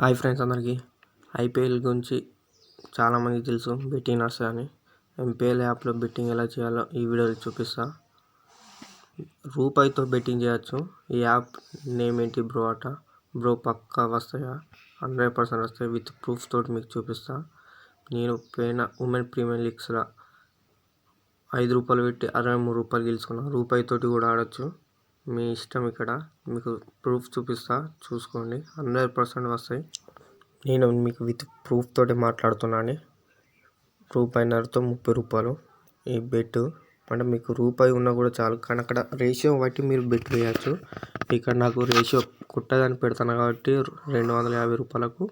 Hi friends అందరికీ. IPL గురించి చాలామందికి తెలుసు బెట్టింగ్ అని. ఎంపీఎల్ యాప్లో బెట్టింగ్ ఎలా చేయాలో ఈ వీడియోలో చూపిస్తా. రూపాయితో బెట్టింగ్ చేయొచ్చు. ఈ యాప్ నేమ్ ఏంటి బ్రో అట? బ్రో పక్కా వస్తాయా? హండ్రెడ్ పర్సెంట్ వస్తాయి విత్ ప్రూఫ్ తోటి మీకు చూపిస్తా. నేను పోయిన ఉమెన్ ప్రీమియర్ లీగ్స్లో ఐదు రూపాయలు పెట్టి అరవై మూడు రూపాయలు గెలుచుకున్నాను రూపాయితోటి కూడా ఆడొచ్చు. మీ ఇష్టం ఇక్కడ. మీకు ప్రూఫ్ చూపిస్తా. చూసుకోండి. హండ్రెడ్ పర్సెంట్ వస్తాయి. నేను మీకు విత్ ప్రూఫ్ తోటి మాట్లాడుతున్నాను. రూపాయిన్నరతో ముప్పై రూపాయలు. ఈ బెట్ అంటే మీకు రూపాయి ఉన్నా కూడా చాలు. కానీ అక్కడ రేషియో బట్టి మీరు బెట్ వేయచ్చు. ఇక్కడ నాకు రేషియో కుట్టదని పెడతాను కాబట్టి రెండు వందల యాభై రూపాయలకు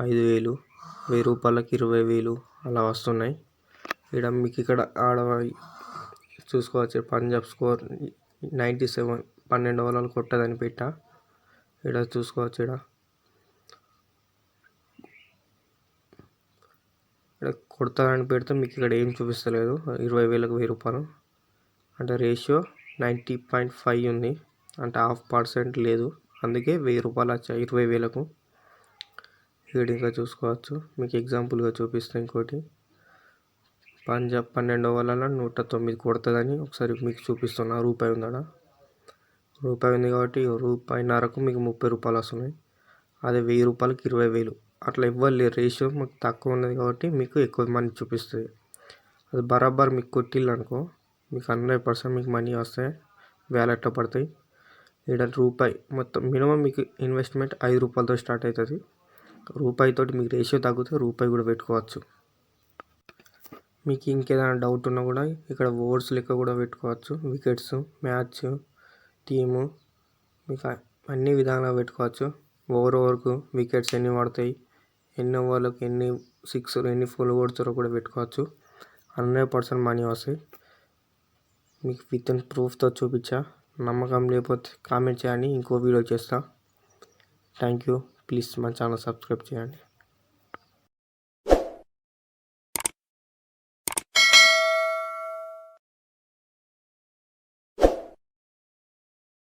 ఐదు వేలు. వెయ్యి రూపాయలకు ఇరవై వేలు. అలా వస్తున్నాయి. ఇక్కడ మీకు ఇక్కడ ఆడ చూసుకోవచ్చు. పంజాబ్ స్కోర్ నైంటీ సెవెన్ పన్నెండు ఓవర్లు కొట్టదని పెట్టా. ఇక్కడ చూసుకోవచ్చు ఇక్కడ ఇక్కడ కొడతారని పెడితే మీకు ఇక్కడ ఏం చూపిస్తలేదు. ఇరవై వేలకు వెయ్యి రూపాయలు. అంటే రేషియో నైంటీ పాయింట్ ఫైవ్ ఉంది. అంటే హాఫ్ పర్సెంట్ లేదు. అందుకే వెయ్యి రూపాయలు వచ్చాయి ఇరవై వేలకు. ఇక్కడ ఇంకా చూసుకోవచ్చు. మీకు ఎగ్జాంపుల్గా చూపిస్తే ఇంకోటి. పంజాబ్ పన్నెండు ఓవర్లలో నూట తొమ్మిది కొడుతుందని ఒకసారి మీకు చూపిస్తున్నా. రూపాయి ఉందా రూపాయి ఉంది కాబట్టి రూపాయిన్నరకు మీకు ముప్పై రూపాయలు వస్తున్నాయి. అదే వెయ్యి రూపాయలకి ఇరవై వేలు. అట్లా ఇవ్వాలి రేషియో మాకు తక్కువ ఉన్నది కాబట్టి మీకు ఎక్కువ మనీ చూపిస్తుంది. అది బరాబర్ మీకు కొట్టిల్లు అనుకో. మీకు హండ్రెడ్ పర్సెంట్ మీకు మనీ వస్తాయి వ్యాలెట్లో పడతాయి? ఇక్కడ రూపాయి మొత్తం మినిమం మీకు ఇన్వెస్ట్మెంట్ ఐదు రూపాయలతో స్టార్ట్ అవుతుంది. రూపాయితోటి మీకు రేషియో తగ్గితే రూపాయి కూడా పెట్టుకోవచ్చు. మీకు ఇంకేదైనా డౌట్ ఉన్నా కూడా ఇక్కడ ఓవర్స్ లెక్క కూడా పెట్టుకోవచ్చు. వికెట్స్ మ్యాచ్ టీము మీకు అన్ని విధాలుగా పెట్టుకోవచ్చు. ఓవర్ ఓవర్కు వికెట్స్ ఎన్ని పడతాయి ఎన్ని ఓవర్లకు ఎన్ని సిక్స్ ఎన్ని ఫోర్ కొడతారో కూడా పెట్టుకోవచ్చు. హండ్రెడ్ పర్సెంట్ మనీ వస్తాయి. మీకు విత్ ఇన్ ప్రూఫ్తో చూపించా. నమ్మకం లేకపోతే కామెంట్ చేయండి. ఇంకో వీడియో చేస్తా. థ్యాంక్ యూ ప్లీజ్ మా ఛానల్ సబ్స్క్రైబ్ చేయండి.